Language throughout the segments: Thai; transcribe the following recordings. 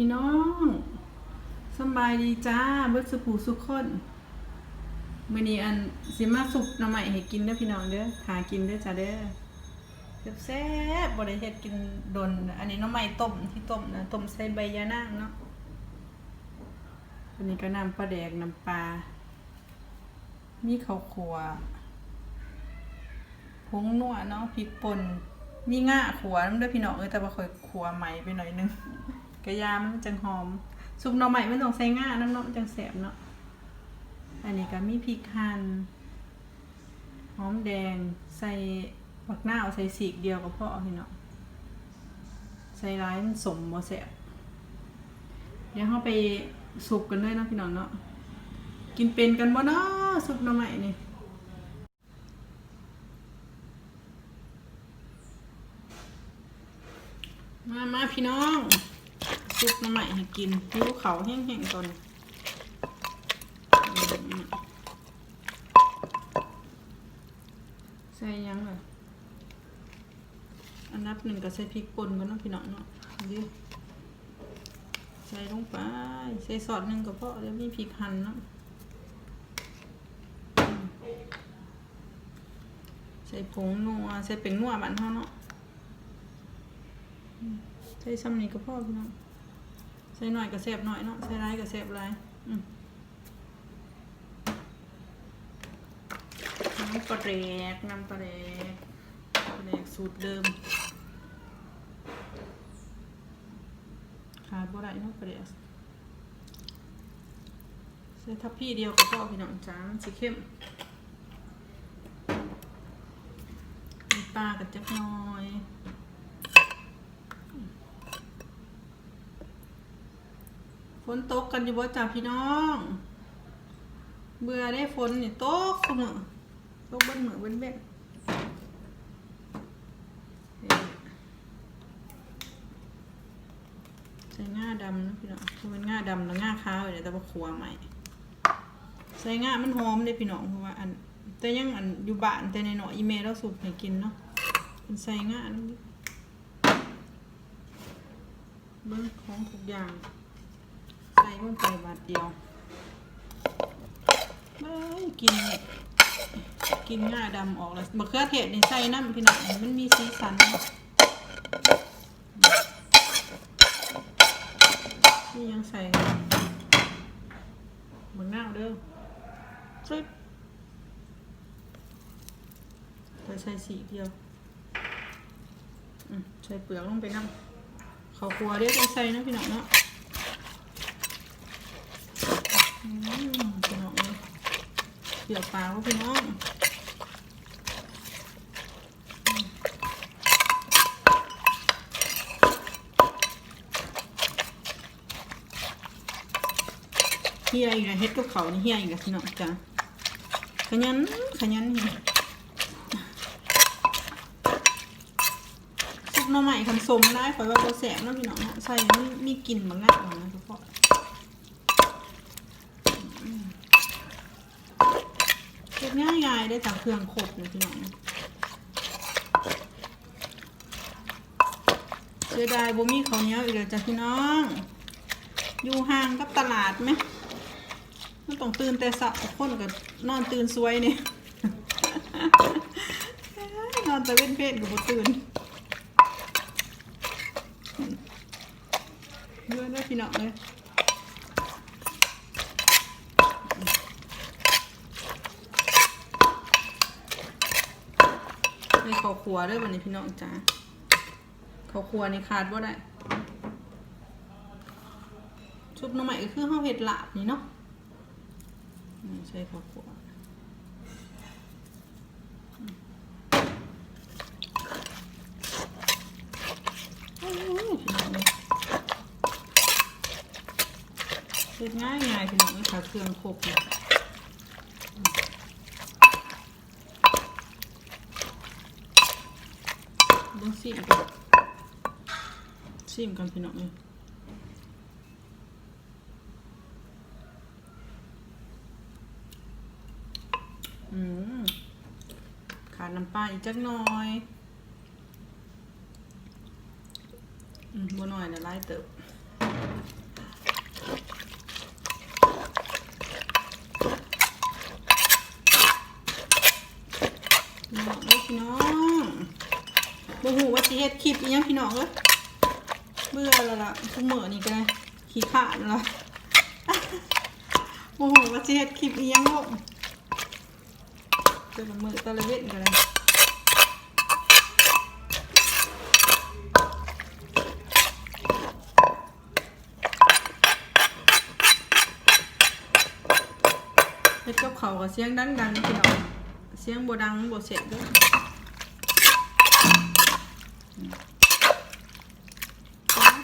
พี่น้องสบายดีจ้าเบิดสุผูสุขคนมื้อนี้อันสิมาสุกหน่อไม้ให้กินเด้อพี่น้องเด้อหากินเด้อจ้าเด้อแซ่บๆบ่ได้เฮ็ดกินดน อันนี้หน่อไม้ต้มที่ต้มนะต้มใส่ใบยะนางเนาะอันนี้ก็น้ำปลาแดกน้ำปลามีข้าวคั่วผงนัวเนาะพริกป่นมีง่าขัวน้ำเด้อพี่น้องเอ้ยแต่ว่าค่อยขัวใหม่ไปหน่อยนึง กระยามันจังหอมซุปหน่อใหม่ไม่ต้องใส่ง่าน้ำเนาะจังแสบเนาะอันนี้ก็มีพริกหั่นหอมแดงใส่ผักหน้าใส่สีกเดียวก็พอพี่เนาะใส่ร้ายมันสมบ่แสบเดี๋ยวเราไปสุกกันเลยนะพี่น้องเนาะกินเป็นกันบ่เนาะซุปหน่อใหม่นี่มามาพี่น้อง ซุปน้ำใหม่ให้กินหิวเขาแห้งๆตอนใส่ยังเลยอันดับหนึ่งก็ใส่พริกป่นกันเนาะพี่น้องเนาะดิใส่ลงไป ใส่ซอสหนึ่งก็พอเดี๋ยวมีพริกหั่นเนาะใส่ผงนัวใส่เป็นนัวบ้านเฮาเนาะใส่ซ้ำนี้ก็พอพี่น้อง ใส่หน่อยก็แซ่บหน่อยเนาะใส่ร้ายก็แซ่บร้ายอืมน้ำปลาแดกน้ำปลาแดกปลาแดกสูตรเดิมขาดบ่ได้เนาะปลาแดกใส่ทับพี่เดียวก็พอพี่น้องจ้าสิเข้มมีปลากับจักหน่อย ฝนตกกันอยู่บ่จ้าพี่น้อง เบื่อได้ฝนนี่ตกเสมอตกเบิ้นเหมือเบิ้นเบ็ดใส่ง่าดำนะพี่น้องคือเป็นง่าดำแล้วง่าขาวเลยแต่ว่าขัวใหม่ ใส่ง่ามันหอมเลยพี่น้องเพราะว่าอันแต่ยังอันอยู่บ้านแต่ในหน่ออีเมลเราสุกให้กินเนาะมันใส่ง่าเบิ้งของทุกอย่าง ใส่ลงไปบาทเดียวไม่กิน กินง่าดำออกแล้วมะเขือเทศนี่ใส่น้ำพี่น้องมันมีสีสันนี่ยังใส่เหมือนหน้าเด้อฟริปไปใส่สีเดียวใส่เปลือกลงไปน้ำข้าวคั่วเดี๋ยวจะใส่นะพี่น้องเนาะ พี่น้องเกี่ยวปลาพี่น้องเฮียอีกแล้วเฮ็ดกับเขานี่เฮียอีกแล้วพี่น้องจ้ะขยันขยันเฮียซุปหน่อไม้คันสมได้ข่อยว่าบ่แสบนะพี่น้องใส่มีกลิ่นบางอย่างนะทุกคน ง่ายายๆได้จากเครื่องครบเลยพี่น้องเสียดายบ่มีข้าวเหนียวอีกแล้วจ้ะพี่น้อง อยู่ห่างกับตลาดไหมมันต้องตื่นแต่สาร์คนกับนอนตื่นสวยเนี่ยนอนแตะเว้นเพศกับบ่ตื่นเยอะนะพี่น้องเลย ในข้าวครัวด้วยวันนี้พี่น้องจ้าข้าวครัวนี่ขาดว่าได้ชุบน้ำใหม่ก็คือข้าวเห็ดหลาบนี่เนาะนี่ใช่ข้าวครัวโอ้ยพี่น้องเลยเฮ็ดง่ายง่ายพี่น้องเลยค่ะเครื่องครบเลย เบิ่งซิมกันซิมกันพี่น้องเลยอืมขาดน้ำปลาอีกจักหน่อยอืมบ่หน่อยนะไล่เติบ พี่น้องเอ้ยพี่น้องบ่ฮู้ว่า สิเฮ็ดคลิปอีหยังพี่น้องเอ้ยเบื่อแล้วล่ะทุกมื้อนี่ก็ได้ขี้ขาดแล้วบ่ฮู้ว่าสิเฮ็ดคลิปอีหยังลงแต่ละมื้อแต่ละเว้นก็ได้เฮ็ดกับข้าวก็เสียงดังๆพี่น้องเสียงบ่ดังบ่เสียงเด้อ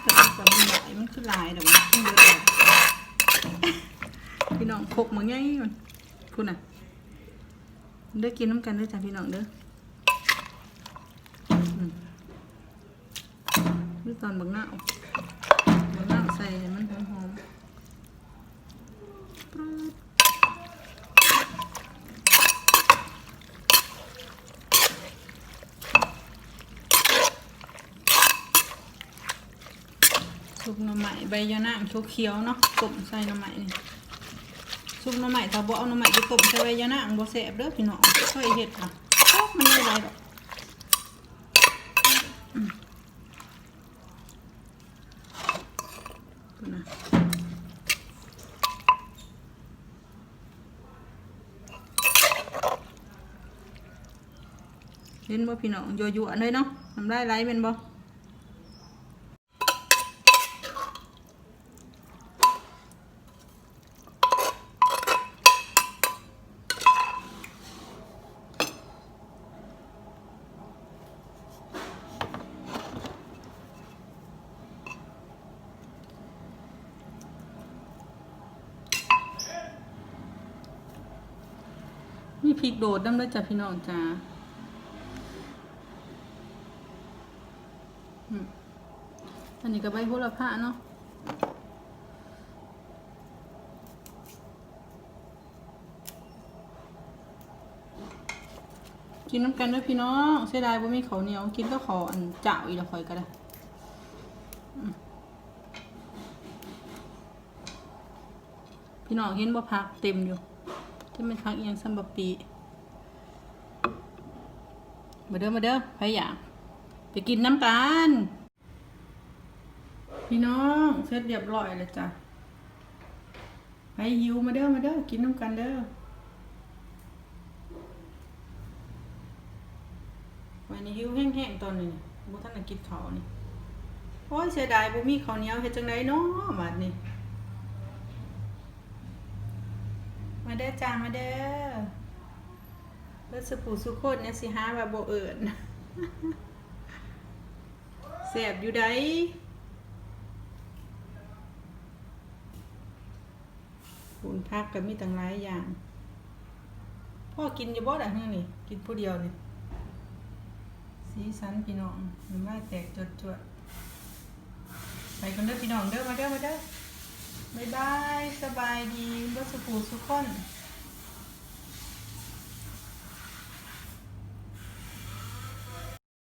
แต่มันกับมันหลายมันคือลายแต่มันขึ้นเยอะเลยพี่น้องคกมาง่ายมันพูดน่ะเด้อกินน้ำกันเด้อจ้ะพี่น้องเด้อนี่ตอนบักหน้าบักหน้าใส่มันหอมๆปรึ๊ด ซุปหน่อไม้ใบยะนางเขียวๆเนาะต้มใส่หน่อไม้นี่ซุปหน่อไม้ถ้าบ่เอาหน่อไม้ไปต้มใส่ใบยะนางบ่แซ่บเด้อพี่น้องค่อยเฮ็ดค่ะโอ๊ะมันไม่ไหวดอกอืมพูดนะเห็นบ่พี่น้องยั่วๆเลยเนาะน้ำลายไหลเป็นบ่ พริกโดดน้ำด้วยจ้ะพี่น้องจ้าอันนี้ก็ใบโหระพาเนาะกินน้ำกันด้วยพี่น้องเสียดายว่ามีข้าวเหนียวกินก็ขออันเจ้าอีละคอยก็ได้พี่น้องเห็นบ่พักเต็มอยู่ จะเป็นพักเอียงซัมบะปีมาเด้อมาเด้อใครอยากไปกินน้ำกันพี่น้องเสร็จเรียบร้อยเลยจ้ะไปหิวมาเด้อมาเด้อกินน้ำกันเด้อวันนี้หิวแห้งๆตอนนี้บุท่านกินข้าวนี่โอ้ยเสียดายบุมีข้าวเหนียวเฮ็ดจังไดเนาะบัดนี้ มาเด้อจ้ามาเด้อเลือสุผูสุโคตเนี่ยสิหาว่าบ่เอิญแสบอยู่ไดปูนพักก็มีตั้งหลายอย่าง พ่อกินอยู่บ่ได้เฮือนี่ กินผู้เดียวนี่สีสันพี่น้องมันไม่แตกจดจวดไปกันเด้อพี่น้องเด้อมาเด้อมาเด้อ บ๊ายบาย สบายดีเลือสุขูสุคน